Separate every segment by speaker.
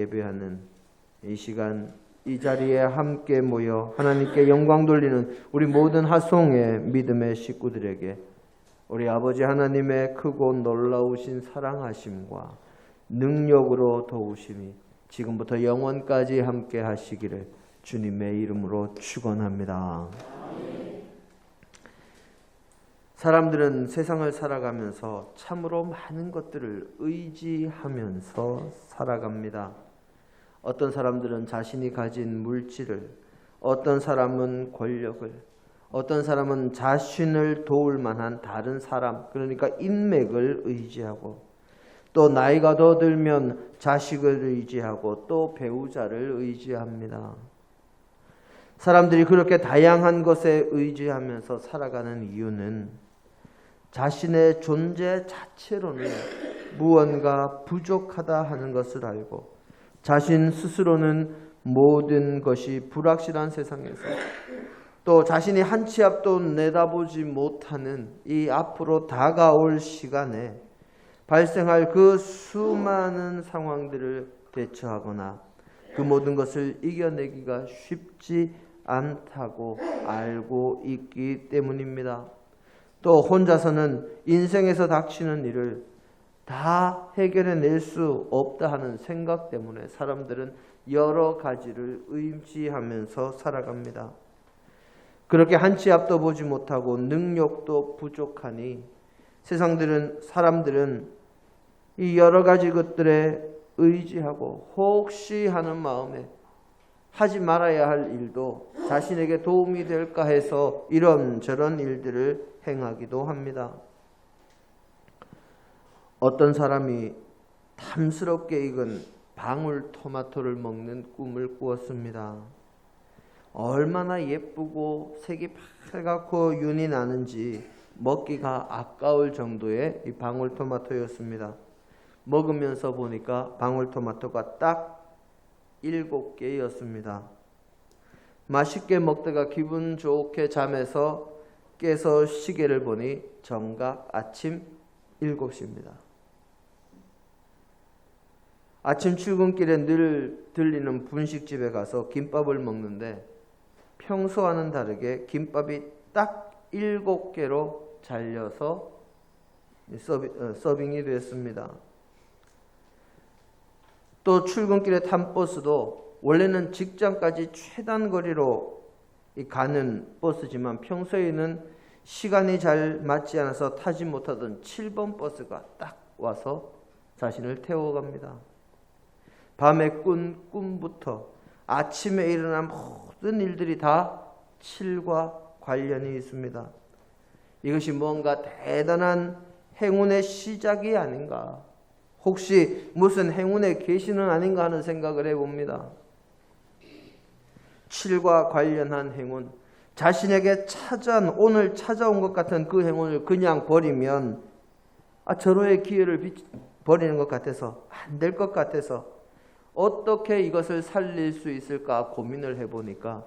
Speaker 1: 예배하는 이 시간 이 자리에 함께 모여 하나님께 영광 돌리는 우리 모든 하송의 믿음의 식구들에게 우리 아버지 하나님의 크고 놀라우신 사랑하심과 능력으로 도우심이 지금부터 영원까지 함께 하시기를 주님의 이름으로 축원합니다. 사람들은 세상을 살아가면서 참으로 많은 것들을 의지하면서 살아갑니다. 어떤 사람들은 자신이 가진 물질을, 어떤 사람은 권력을, 어떤 사람은 자신을 도울 만한 다른 사람, 그러니까 인맥을 의지하고, 또 나이가 더 들면 자식을 의지하고, 또 배우자를 의지합니다. 사람들이 그렇게 다양한 것에 의지하면서 살아가는 이유는 자신의 존재 자체로는 무언가 부족하다 하는 것을 알고 자신 스스로는 모든 것이 불확실한 세상에서 또 자신이 한 치 앞도 내다보지 못하는 이 앞으로 다가올 시간에 발생할 그 수많은 상황들을 대처하거나 그 모든 것을 이겨내기가 쉽지 않다고 알고 있기 때문입니다. 또 혼자서는 인생에서 닥치는 일을 다 해결해 낼 수 없다 하는 생각 때문에 사람들은 여러 가지를 의지하면서 살아갑니다. 그렇게 한치 앞도 보지 못하고 능력도 부족하니 세상들은 사람들은 이 여러 가지 것들에 의지하고 혹시 하는 마음에 하지 말아야 할 일도 자신에게 도움이 될까 해서 이런저런 일들을 행하기도 합니다. 어떤 사람이 탐스럽게 익은 방울 토마토를 먹는 꿈을 꾸었습니다. 얼마나 예쁘고 색이 빨갛고 윤이 나는지 먹기가 아까울 정도의 이 방울 토마토였습니다. 먹으면서 보니까 방울 토마토가 딱 일곱 개였습니다. 맛있게 먹다가 기분 좋게 잠에서 깨서 시계를 보니 정각 아침 7시입니다. 아침 출근길에 늘 들리는 분식집에 가서 김밥을 먹는데 평소와는 다르게 김밥이 딱 7개로 잘려서 어, 서빙 이 됐습니다. 또 출근길에 탄 버스도 원래는 직장까지 최단 거리로 가는 버스지만 평소에는 시간이 잘 맞지 않아서 타지 못하던 7번 버스가 딱 와서 자신을 태워갑니다. 밤에 꾼 꿈부터 아침에 일어난 모든 일들이 다 7과 관련이 있습니다. 이것이 뭔가 대단한 행운의 시작이 아닌가. 혹시 무슨 행운의 계시는 아닌가 하는 생각을 해봅니다. 7과 관련한 행운, 자신에게 찾아온 오늘 찾아온 것 같은 그 행운을 그냥 버리면 아 절호의 기회를 버리는 것 같아서 안 될 것 같아서 어떻게 이것을 살릴 수 있을까 고민을 해보니까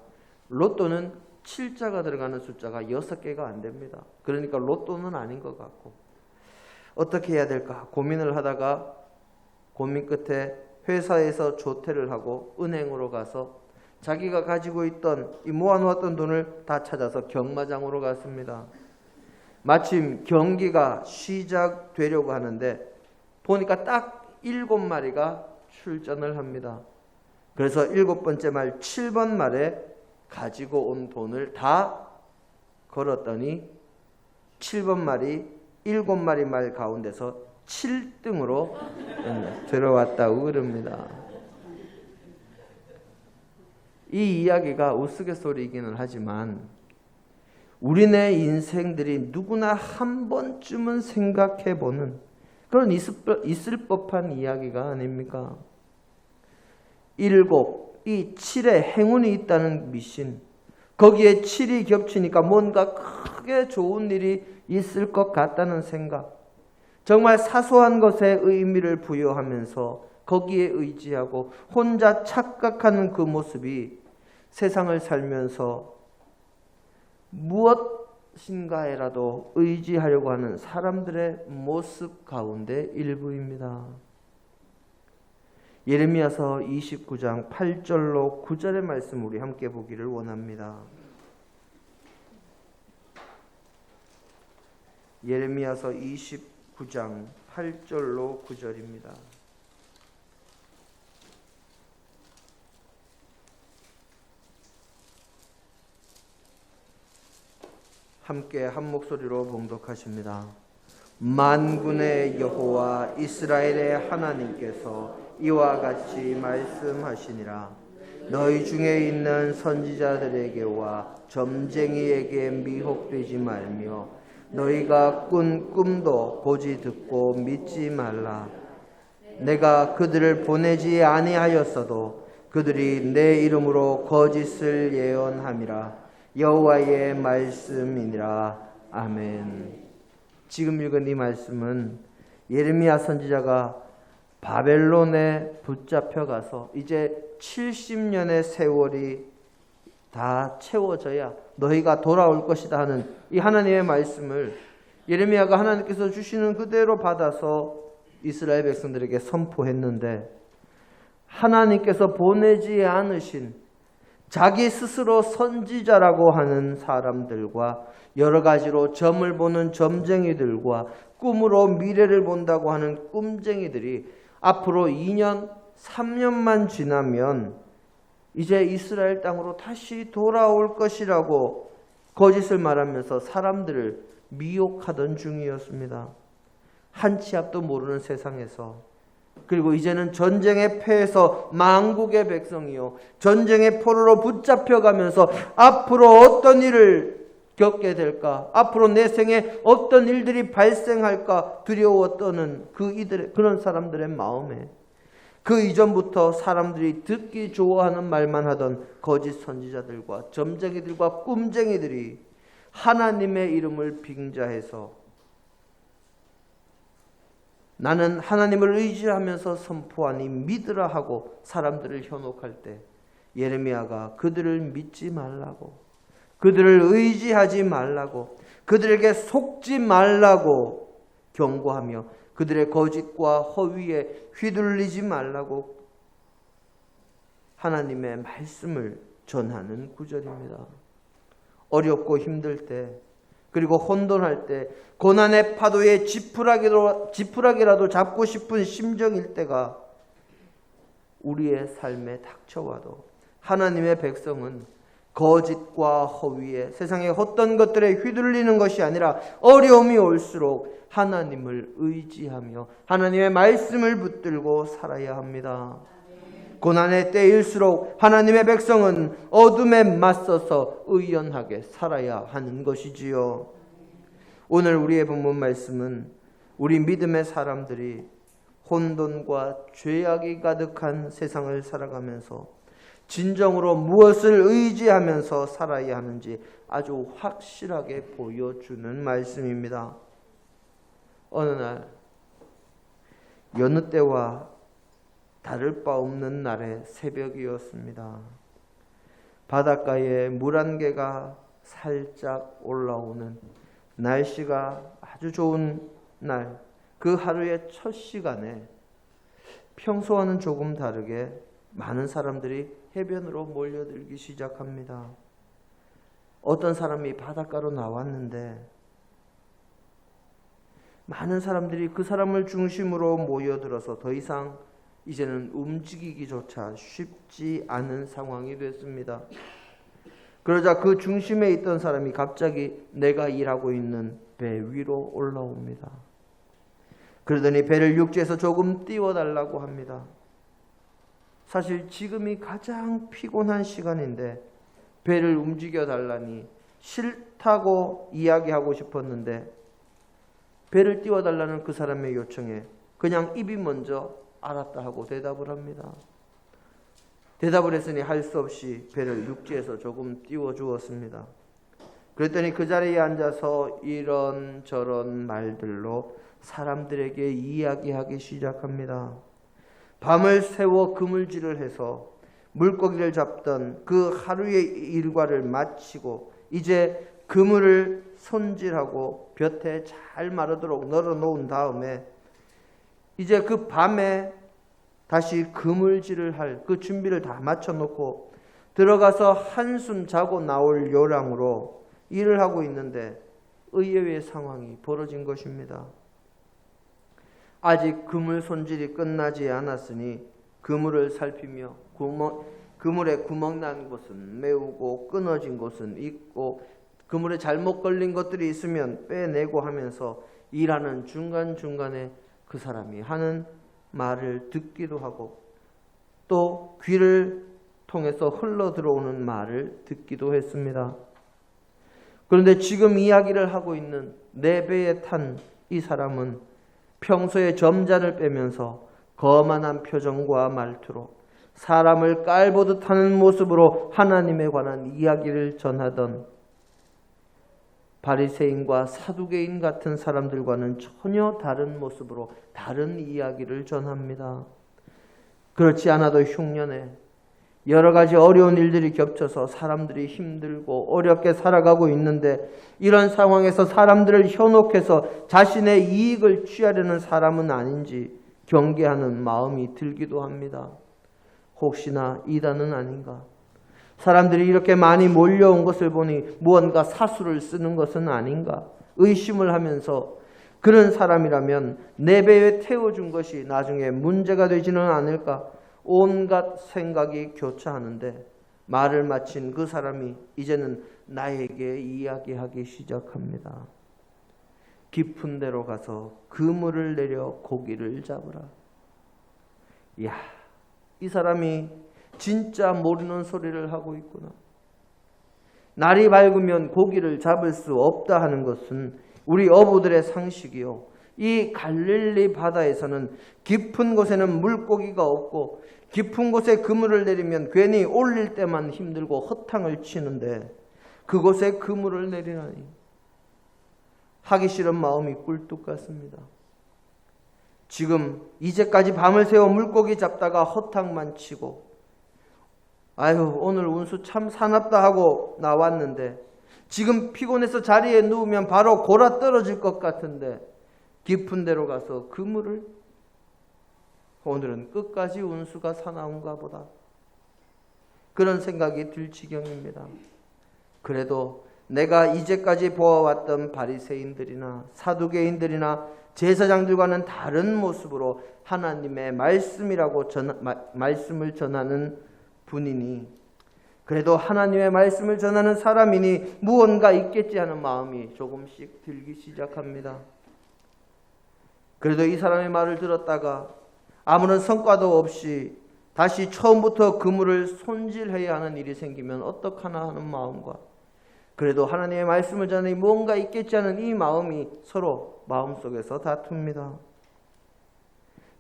Speaker 1: 로또는 7자가 들어가는 숫자가 6개가 안 됩니다. 그러니까 로또는 아닌 것 같고 어떻게 해야 될까 고민을 하다가 고민 끝에 회사에서 조퇴를 하고 은행으로 가서 자기가 가지고 있던 이 모아놓았던 돈을 다 찾아서 경마장으로 갔습니다. 마침 경기가 시작되려고 하는데 보니까 딱 일곱 마리가 출전을 합니다. 그래서 일곱 번째 말 7번 말에 가지고 온 돈을 다 걸었더니 7번 말이 일곱 마리 말 가운데서 7등으로 들어왔다고 그럽니다. 이 이야기가 우스갯소리이기는 하지만 우리네 인생들이 누구나 한 번쯤은 생각해 보는 그런 있을 법한 이야기가 아닙니까? 일곱, 이 칠에 행운이 있다는 미신, 거기에 칠이 겹치니까 뭔가 크게 좋은 일이 있을 것 같다는 생각, 정말 사소한 것에 의미를 부여하면서 거기에 의지하고 혼자 착각하는 그 모습이 세상을 살면서 무엇 인가에라도 의지하려고 하는 사람들의 모습 가운데 일부입니다. 예레미야서 29장 8절로 9절의 말씀 우리 함께 보기를 원합니다. 예레미야서 29장 8절로 9절입니다. 함께 한 목소리로 봉독하십니다. 만군의 여호와 이스라엘의 하나님께서 이와 같이 말씀하시니라. 너희 중에 있는 선지자들에게와 점쟁이에게 미혹되지 말며 너희가 꾼 꿈도 보지 듣고 믿지 말라. 내가 그들을 보내지 아니하였어도 그들이 내 이름으로 거짓을 예언함이라 여호와의 말씀이니라 아멘. 지금 읽은 이 말씀은 예레미야 선지자가 바벨론에 붙잡혀 가서 이제 70년의 세월이 다 채워져야 너희가 돌아올 것이다 하는 이 하나님의 말씀을 예레미야가 하나님께서 주시는 그대로 받아서 이스라엘 백성들에게 선포했는데 하나님께서 보내지 않으신 자기 스스로 선지자라고 하는 사람들과 여러 가지로 점을 보는 점쟁이들과 꿈으로 미래를 본다고 하는 꿈쟁이들이 앞으로 2년, 3년만 지나면 이제 이스라엘 땅으로 다시 돌아올 것이라고 거짓을 말하면서 사람들을 미혹하던 중이었습니다. 한 치 앞도 모르는 세상에서 그리고 이제는 전쟁의 패에서 망국의 백성이요. 전쟁의 포로로 붙잡혀가면서 앞으로 어떤 일을 겪게 될까? 앞으로 내 생에 어떤 일들이 발생할까 두려워 떠는 그 이들의 그런 사람들의 마음에 그 이전부터 사람들이 듣기 좋아하는 말만 하던 거짓 선지자들과 점쟁이들과 꿈쟁이들이 하나님의 이름을 빙자해서 나는 하나님을 의지하면서 선포하니 믿으라 하고 사람들을 현혹할 때 예레미야가 그들을 믿지 말라고 그들을 의지하지 말라고 그들에게 속지 말라고 경고하며 그들의 거짓과 허위에 휘둘리지 말라고 하나님의 말씀을 전하는 구절입니다. 어렵고 힘들 때 그리고 혼돈할 때 고난의 파도에 지푸라기로, 지푸라기라도 잡고 싶은 심정일 때가 우리의 삶에 닥쳐와도 하나님의 백성은 거짓과 허위에 세상의 어떤 것들에 휘둘리는 것이 아니라 어려움이 올수록 하나님을 의지하며 하나님의 말씀을 붙들고 살아야 합니다. 고난의 때일수록 하나님의 백성은 어둠에 맞서서 의연하게 살아야 하는 것이지요. 오늘 우리의 본문 말씀은 우리 믿음의 사람들이 혼돈과 죄악이 가득한 세상을 살아가면서 진정으로 무엇을 의지하면서 살아야 하는지 아주 확실하게 보여주는 말씀입니다. 어느 날 여느 때와 다를 바 없는 날의 새벽이었습니다. 바닷가에 물 한 개가 살짝 올라오는 날씨가 아주 좋은 날, 그 하루의 첫 시간에 평소와는 조금 다르게 많은 사람들이 해변으로 몰려들기 시작합니다. 어떤 사람이 바닷가로 나왔는데 많은 사람들이 그 사람을 중심으로 모여들어서 더 이상 이제는 움직이기조차 쉽지 않은 상황이 됐습니다. 그러자 그 중심에 있던 사람이 갑자기 내가 일하고 있는 배 위로 올라옵니다. 그러더니 배를 육지에서 조금 띄워달라고 합니다. 사실 지금이 가장 피곤한 시간인데 배를 움직여 달라니 싫다고 이야기하고 싶었는데 배를 띄워달라는 그 사람의 요청에 그냥 입이 먼저 알았다 하고 대답을 합니다. 대답을 했으니 할 수 없이 배를 육지에서 조금 띄워 주었습니다. 그랬더니 그 자리에 앉아서 이런 저런 말들로 사람들에게 이야기하기 시작합니다. 밤을 새워 그물질을 해서 물고기를 잡던 그 하루의 일과를 마치고 이제 그물을 손질하고 볕에 잘 마르도록 널어 놓은 다음에 이제 그 밤에 다시 그물질을 할 그 준비를 다 마쳐놓고 들어가서 한숨 자고 나올 요량으로 일을 하고 있는데 의외의 상황이 벌어진 것입니다. 아직 그물 손질이 끝나지 않았으니 그물을 살피며 구멍, 그물에 구멍 난 곳은 메우고 끊어진 곳은 있고 그물에 잘못 걸린 것들이 있으면 빼내고 하면서 일하는 중간중간에 그 사람이 하는 말을 듣기도 하고 또 귀를 통해서 흘러 들어오는 말을 듣기도 했습니다. 그런데 지금 이야기를 하고 있는 네 배에 탄 이 사람은 평소에 점잔을 빼면서 거만한 표정과 말투로 사람을 깔보듯 하는 모습으로 하나님에 관한 이야기를 전하던 바리새인과 사두개인 같은 사람들과는 전혀 다른 모습으로 다른 이야기를 전합니다. 그렇지 않아도 흉년에 여러 가지 어려운 일들이 겹쳐서 사람들이 힘들고 어렵게 살아가고 있는데 이런 상황에서 사람들을 현혹해서 자신의 이익을 취하려는 사람은 아닌지 경계하는 마음이 들기도 합니다. 혹시나 이단은 아닌가? 사람들이 이렇게 많이 몰려온 것을 보니 무언가 사수를 쓰는 것은 아닌가? 의심을 하면서 그런 사람이라면 내 배에 태워준 것이 나중에 문제가 되지는 않을까? 온갖 생각이 교차하는데 말을 마친 그 사람이 이제는 나에게 이야기하기 시작합니다. 깊은 데로 가서 그물을 내려 고기를 잡으라. 이야, 이 사람이 진짜 모르는 소리를 하고 있구나. 날이 밝으면 고기를 잡을 수 없다 하는 것은 우리 어부들의 상식이요. 이 갈릴리 바다에서는 깊은 곳에는 물고기가 없고 깊은 곳에 그물을 내리면 괜히 올릴 때만 힘들고 허탕을 치는데 그곳에 그물을 내리라니 하기 싫은 마음이 꿀뚝 같습니다. 지금 이제까지 밤을 새워 물고기 잡다가 허탕만 치고 아유 오늘 운수 참 사납다 하고 나왔는데 지금 피곤해서 자리에 누우면 바로 골아 떨어질 것 같은데 깊은 데로 가서 그물을 오늘은 끝까지 운수가 사나운가 보다. 그런 생각이 들 지경입니다. 그래도 내가 이제까지 보아왔던 바리새인들이나 사두개인들이나 제사장들과는 다른 모습으로 하나님의 말씀이라고 전, 마, 말씀을 전하는 분이니 그래도 하나님의 말씀을 전하는 사람이니 무언가 있겠지 하는 마음이 조금씩 들기 시작합니다. 그래도 이 사람의 말을 들었다가 아무런 성과도 없이 다시 처음부터 그물을 손질해야 하는 일이 생기면 어떡하나 하는 마음과 그래도 하나님의 말씀을 전하니 무언가 있겠지 하는 이 마음이 서로 마음속에서 다툽니다.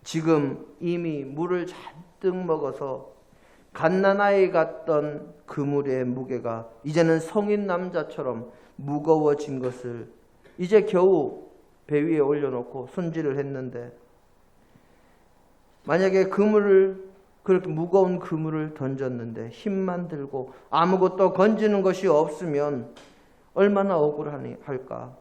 Speaker 1: 지금 이미 물을 잔뜩 먹어서 갓난아이 같던 그물의 무게가 이제는 성인 남자처럼 무거워진 것을 이제 겨우 배 위에 올려놓고 손질을 했는데 만약에 그물을 그렇게 무거운 그물을 던졌는데 힘만 들고 아무것도 건지는 것이 없으면 얼마나 억울하니 할까?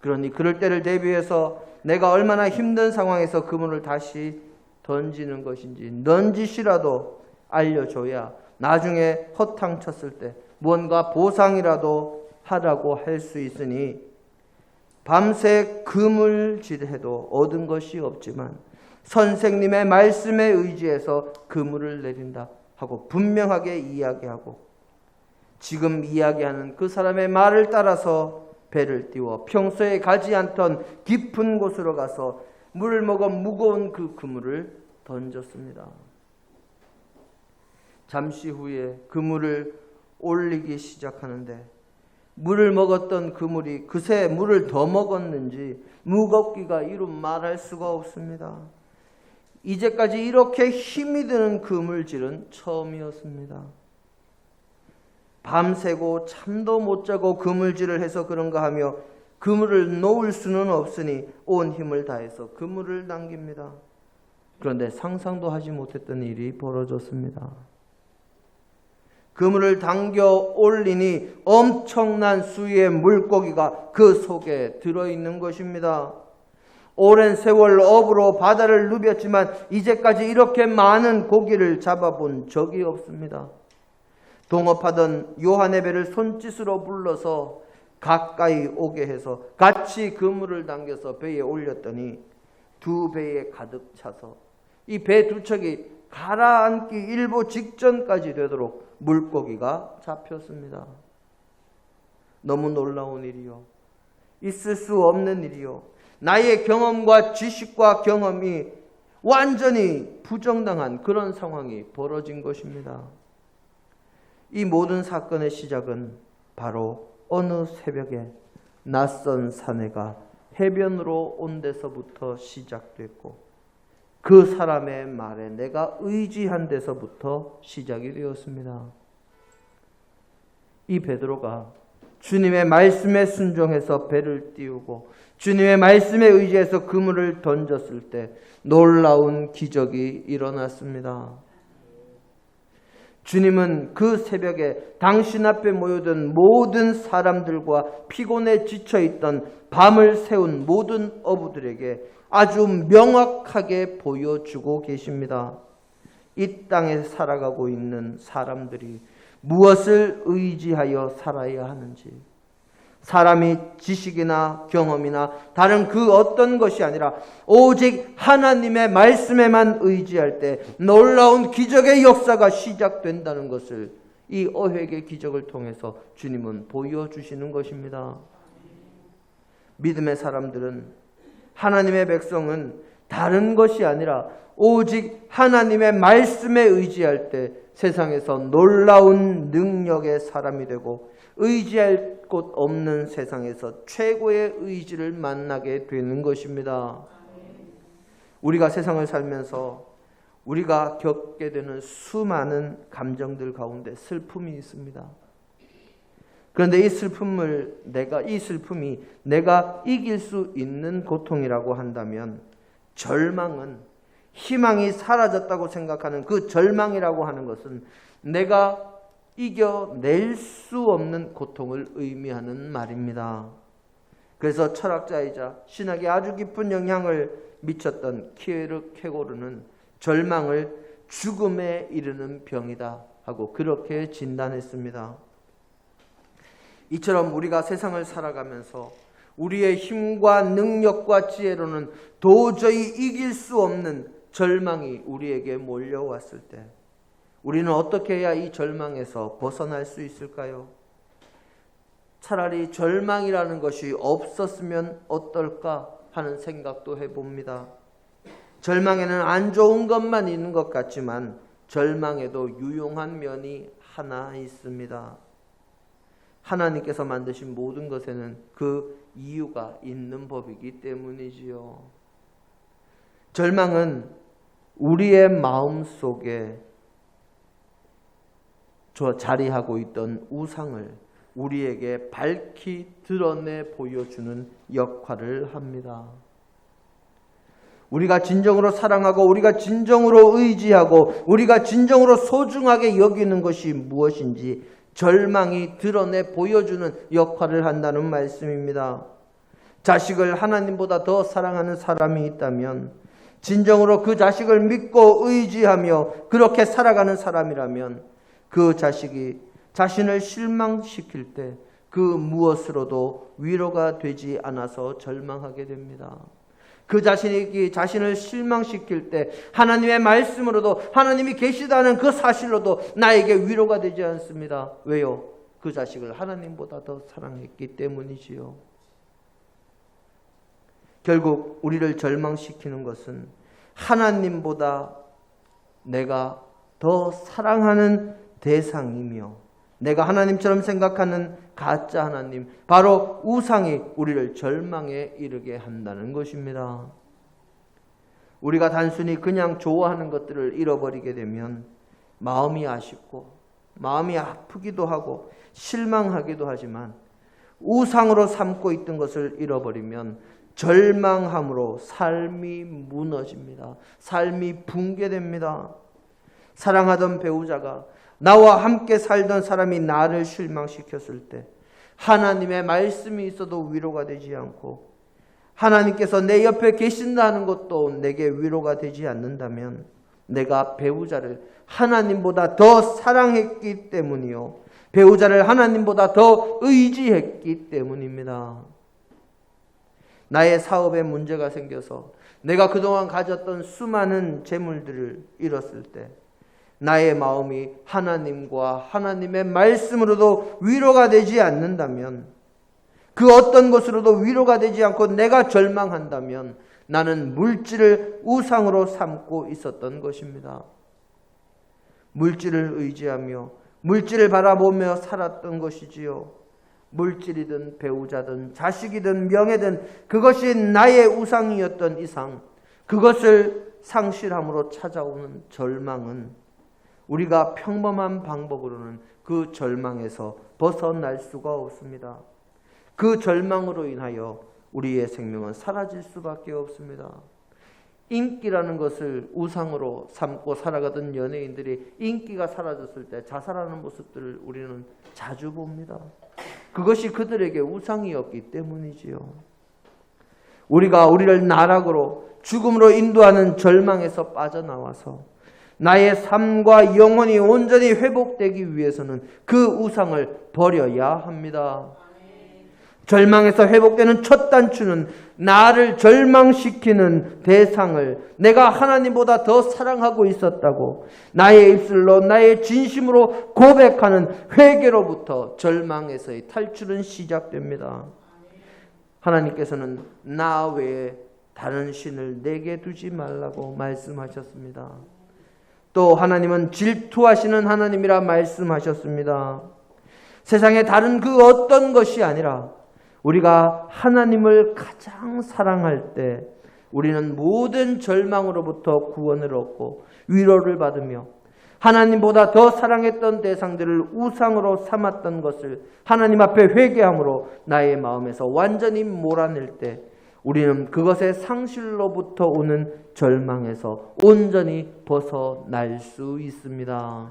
Speaker 1: 그러니 그럴 때를 대비해서 내가 얼마나 힘든 상황에서 그물을 다시 던지는 것인지 넌지시라도 알려줘야 나중에 허탕 쳤을 때 무언가 보상이라도 하라고 할 수 있으니 밤새 그물질해도 얻은 것이 없지만 선생님의 말씀에 의지해서 그물을 내린다 하고 분명하게 이야기하고 지금 이야기하는 그 사람의 말을 따라서 배를 띄워 평소에 가지 않던 깊은 곳으로 가서 물을 먹어 무거운 그 그물을 던졌습니다. 잠시 후에 그물을 올리기 시작하는데 물을 먹었던 그물이 그새 물을 더 먹었는지 무겁기가 이루 말할 수가 없습니다. 이제까지 이렇게 힘이 드는 그물질은 처음이었습니다. 밤새고 잠도 못 자고 그물질을 해서 그런가 하며 그물을 놓을 수는 없으니 온 힘을 다해서 그물을 당깁니다. 그런데 상상도 하지 못했던 일이 벌어졌습니다. 그물을 당겨 올리니 엄청난 수의 물고기가 그 속에 들어있는 것입니다. 오랜 세월 업으로 바다를 누볐지만 이제까지 이렇게 많은 고기를 잡아본 적이 없습니다. 동업하던 요한의 배를 손짓으로 불러서 가까이 오게 해서 같이 그물을 당겨서 배에 올렸더니 두 배에 가득 차서 이 배 두 척이 가라앉기 일보 직전까지 되도록 물고기가 잡혔습니다. 너무 놀라운 일이요. 있을 수 없는 일이요. 나의 경험과 지식과 경험이 완전히 부정당한 그런 상황이 벌어진 것입니다. 이 모든 사건의 시작은 바로 어느 새벽에 낯선 사내가 해변으로 온 데서부터 시작됐고 그 사람의 말에 내가 의지한 데서부터 시작이 되었습니다. 이 베드로가 주님의 말씀에 순종해서 배를 띄우고 주님의 말씀에 의지해서 그물을 던졌을 때 놀라운 기적이 일어났습니다. 주님은 그 새벽에 당신 앞에 모여든 모든 사람들과 피곤에 지쳐 있던 밤을 새운 모든 어부들에게 아주 명확하게 보여주고 계십니다. 이 땅에 살아가고 있는 사람들이 무엇을 의지하여 살아야 하는지, 사람이 지식이나 경험이나 다른 그 어떤 것이 아니라 오직 하나님의 말씀에만 의지할 때 놀라운 기적의 역사가 시작된다는 것을 이 어획의 기적을 통해서 주님은 보여주시는 것입니다. 믿음의 사람들은 하나님의 백성은 다른 것이 아니라 오직 하나님의 말씀에 의지할 때 세상에서 놀라운 능력의 사람이 되고 의지할 곳 없는 세상에서 최고의 의지를 만나게 되는 것입니다. 우리가 세상을 살면서 우리가 겪게 되는 수많은 감정들 가운데 슬픔이 있습니다. 그런데 이 슬픔을 내가 이 슬픔이 내가 이길 수 있는 고통이라고 한다면 절망은 희망이 사라졌다고 생각하는 그 절망이라고 하는 것은 내가 이겨낼 수 없는 고통을 의미하는 말입니다. 그래서 철학자이자 신학에 아주 깊은 영향을 미쳤던 키에르 케고르는 절망을 죽음에 이르는 병이다 하고 그렇게 진단했습니다. 이처럼 우리가 세상을 살아가면서 우리의 힘과 능력과 지혜로는 도저히 이길 수 없는 절망이 우리에게 몰려왔을 때 우리는 어떻게 해야 이 절망에서 벗어날 수 있을까요? 차라리 절망이라는 것이 없었으면 어떨까 하는 생각도 해봅니다. 절망에는 안 좋은 것만 있는 것 같지만 절망에도 유용한 면이 하나 있습니다. 하나님께서 만드신 모든 것에는 그 이유가 있는 법이기 때문이지요. 절망은 우리의 마음 속에 자리하고 있던 우상을 우리에게 밝히 드러내 보여주는 역할을 합니다. 우리가 진정으로 사랑하고 우리가 진정으로 의지하고 우리가 진정으로 소중하게 여기는 것이 무엇인지 절망이 드러내 보여주는 역할을 한다는 말씀입니다. 자식을 하나님보다 더 사랑하는 사람이 있다면 진정으로 그 자식을 믿고 의지하며 그렇게 살아가는 사람이라면 그 자식이 자신을 실망시킬 때 그 무엇으로도 위로가 되지 않아서 절망하게 됩니다. 그 자신이 자신을 실망시킬 때 하나님의 말씀으로도 하나님이 계시다는 그 사실로도 나에게 위로가 되지 않습니다. 왜요? 그 자식을 하나님보다 더 사랑했기 때문이지요. 결국 우리를 절망시키는 것은 하나님보다 내가 더 사랑하는 대상이며 내가 하나님처럼 생각하는 가짜 하나님, 바로 우상이 우리를 절망에 이르게 한다는 것입니다. 우리가 단순히 그냥 좋아하는 것들을 잃어버리게 되면 마음이 아쉽고 마음이 아프기도 하고 실망하기도 하지만 우상으로 삼고 있던 것을 잃어버리면 절망함으로 삶이 무너집니다. 삶이 붕괴됩니다. 사랑하던 배우자가 나와 함께 살던 사람이 나를 실망시켰을 때 하나님의 말씀이 있어도 위로가 되지 않고 하나님께서 내 옆에 계신다는 것도 내게 위로가 되지 않는다면 내가 배우자를 하나님보다 더 사랑했기 때문이요. 배우자를 하나님보다 더 의지했기 때문입니다. 나의 사업에 문제가 생겨서 내가 그동안 가졌던 수많은 재물들을 잃었을 때 나의 마음이 하나님과 하나님의 말씀으로도 위로가 되지 않는다면 그 어떤 것으로도 위로가 되지 않고 내가 절망한다면 나는 물질을 우상으로 삼고 있었던 것입니다. 물질을 의지하며 물질을 바라보며 살았던 것이지요. 물질이든 배우자든 자식이든 명예든 그것이 나의 우상이었던 이상 그것을 상실함으로 찾아오는 절망은 우리가 평범한 방법으로는 그 절망에서 벗어날 수가 없습니다. 그 절망으로 인하여 우리의 생명은 사라질 수밖에 없습니다. 인기라는 것을 우상으로 삼고 살아가던 연예인들이 인기가 사라졌을 때 자살하는 모습들을 우리는 자주 봅니다. 그것이 그들에게 우상이었기 때문이지요. 우리가 우리를 나락으로 죽음으로 인도하는 절망에서 빠져나와서 나의 삶과 영혼이 온전히 회복되기 위해서는 그 우상을 버려야 합니다. 절망에서 회복되는 첫 단추는 나를 절망시키는 대상을 내가 하나님보다 더 사랑하고 있었다고 나의 입술로 나의 진심으로 고백하는 회개로부터 절망에서의 탈출은 시작됩니다. 하나님께서는 나 외에 다른 신을 내게 두지 말라고 말씀하셨습니다. 또 하나님은 질투하시는 하나님이라 말씀하셨습니다. 세상에 다른 그 어떤 것이 아니라 우리가 하나님을 가장 사랑할 때 우리는 모든 절망으로부터 구원을 얻고 위로를 받으며 하나님보다 더 사랑했던 대상들을 우상으로 삼았던 것을 하나님 앞에 회개함으로 나의 마음에서 완전히 몰아낼 때 우리는 그것의 상실로부터 오는 절망에서 온전히 벗어날 수 있습니다.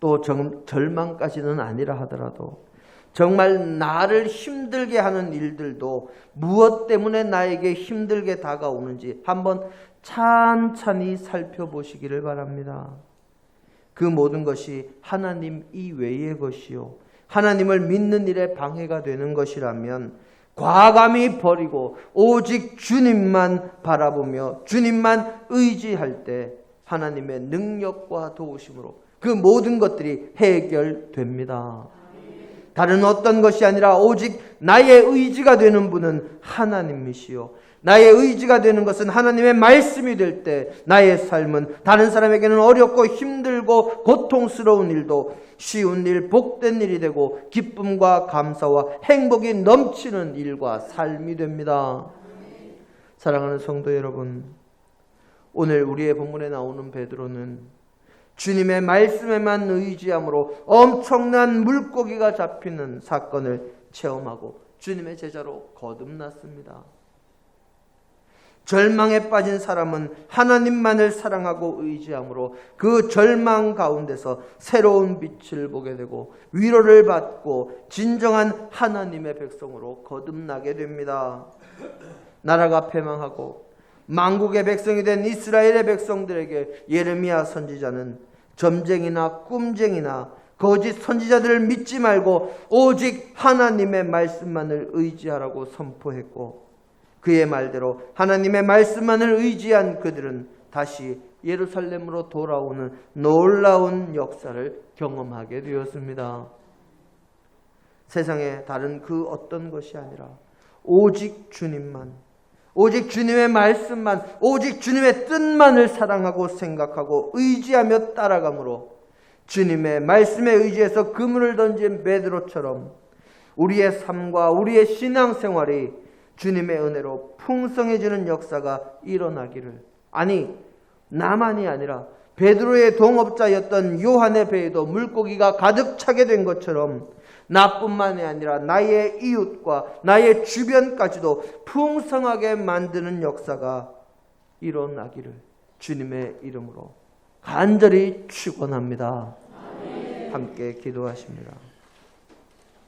Speaker 1: 또 절망까지는 아니라 하더라도 정말 나를 힘들게 하는 일들도 무엇 때문에 나에게 힘들게 다가오는지 한번 찬찬히 살펴보시기를 바랍니다. 그 모든 것이 하나님 이외의 것이요. 하나님을 믿는 일에 방해가 되는 것이라면 과감히 버리고 오직 주님만 바라보며 주님만 의지할 때 하나님의 능력과 도우심으로 그 모든 것들이 해결됩니다. 다른 어떤 것이 아니라 오직 나의 의지가 되는 분은 하나님이시요. 나의 의지가 되는 것은 하나님의 말씀이 될 때 나의 삶은 다른 사람에게는 어렵고 힘들고 고통스러운 일도 쉬운 일, 복된 일이 되고 기쁨과 감사와 행복이 넘치는 일과 삶이 됩니다. 사랑하는 성도 여러분, 오늘 우리의 본문에 나오는 베드로는 주님의 말씀에만 의지함으로 엄청난 물고기가 잡히는 사건을 체험하고 주님의 제자로 거듭났습니다. 절망에 빠진 사람은 하나님만을 사랑하고 의지함으로 그 절망 가운데서 새로운 빛을 보게 되고 위로를 받고 진정한 하나님의 백성으로 거듭나게 됩니다. 나라가 패망하고 망국의 백성이 된 이스라엘의 백성들에게 예레미야 선지자는 점쟁이나 꿈쟁이나 거짓 선지자들을 믿지 말고 오직 하나님의 말씀만을 의지하라고 선포했고 그의 말대로 하나님의 말씀만을 의지한 그들은 다시 예루살렘으로 돌아오는 놀라운 역사를 경험하게 되었습니다. 세상에 다른 그 어떤 것이 아니라 오직 주님만 오직 주님의 말씀만, 오직 주님의 뜻만을 사랑하고 생각하고 의지하며 따라가므로 주님의 말씀에 의지해서 그물을 던진 베드로처럼 우리의 삶과 우리의 신앙생활이 주님의 은혜로 풍성해지는 역사가 일어나기를 아니 나만이 아니라 베드로의 동업자였던 요한의 배에도 물고기가 가득 차게 된 것처럼 나뿐만이 아니라 나의 이웃과 나의 주변까지도 풍성하게 만드는 역사가 일어나기를 주님의 이름으로 간절히 축원합니다. 함께 기도하십니다.